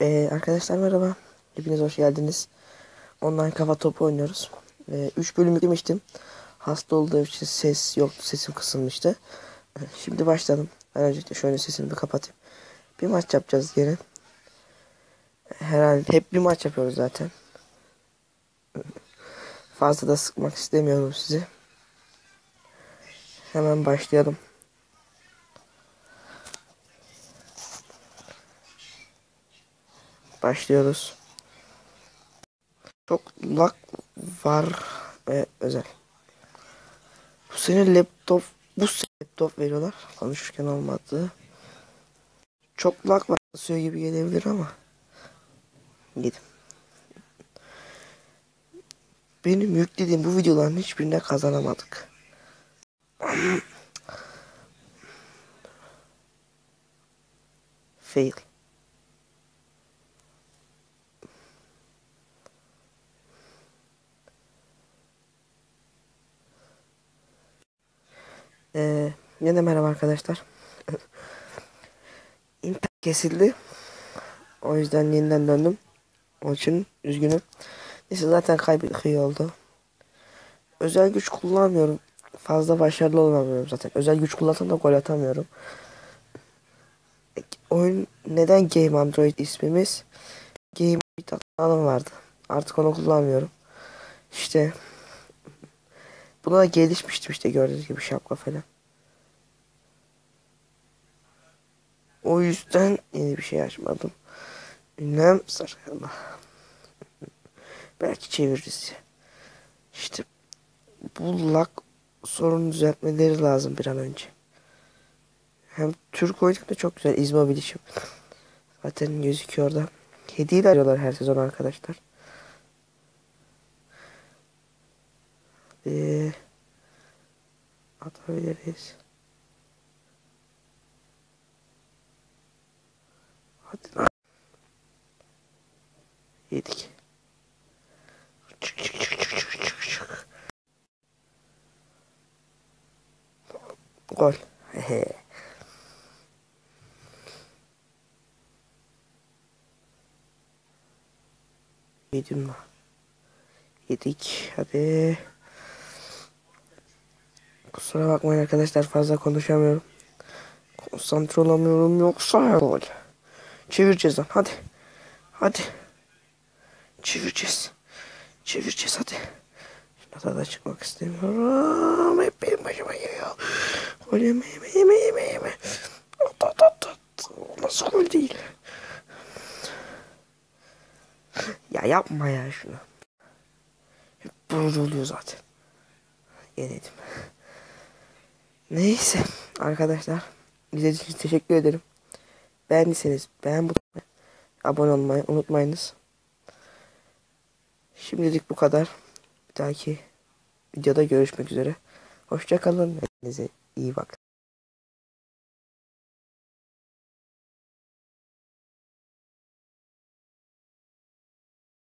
Ee, arkadaşlar merhaba. Hepiniz hoş geldiniz. Online kafa topu oynuyoruz. 3 ee, bölüm yüklemiştim. Hasta olduğum için ses yoktu. Sesim kısılmıştı. Şimdi başladım. Ben öncelikle şöyle sesimi bir kapatayım. Bir maç yapacağız yine. Herhalde hep bir maç yapıyoruz zaten. Fazla da sıkmak istemiyorum sizi. Hemen başlayalım. Başlıyoruz. Çok lag var ve özel. Bu sene laptop bu sene laptop veriyorlar. Konuşurken olmadı. Çok lag var. Basıyor gibi gelebilir ama. Gidin. Benim yüklediğim bu videoların hiçbirine kazanamadık. Fail. Ee, yine merhaba arkadaşlar. İnternet kesildi. O yüzden yeniden döndüm. O için üzgünüm. Neyse zaten iyi oldu. Özel güç kullanmıyorum. Fazla başarılı olamıyorum zaten. Özel güç kullansam da gol atamıyorum. Oyun neden Game Android ismimiz? Game Android vardı. Artık onu kullanmıyorum. İşte Buna da gelişmiştim işte gördüğünüz gibi şapka falan. O yüzden yeni bir şey açmadım. Ünlem sarılı. Belki çeviririz. İşte bu lag sorunu düzeltmeleri lazım bir an önce. Hem Türk oyuncak da çok güzel. İzmo bilişim. Zaten gözüküyor orada. Hediye arıyorlar her sezon arkadaşlar. Ee, atabiliriz. Yedik. Çık çık çık çık çık çık çık. Gol. Yedim mi? Yedik. Hadi. Kusura bakmayın arkadaşlar fazla konuşamıyorum. Konsantre olamıyorum yoksa gol. Çevireceğiz lan hadi. Hadi. Çevireceğiz. Çevireceğiz hadi. Şuna da çıkmak istemiyorum. Hep benim başıma geliyor. Gol yeme yeme yeme yeme yeme. At at at at. Nasıl gol değil? Ya yapma ya şunu. Hep böyle oluyor zaten. Yenildim. Neyse arkadaşlar. İzlediğiniz için teşekkür ederim. Beğendiyseniz beğen butonuna abone olmayı unutmayınız. Şimdilik bu kadar. Bir dahaki videoda görüşmek üzere. Hoşçakalın. Kendinize iyi bakın.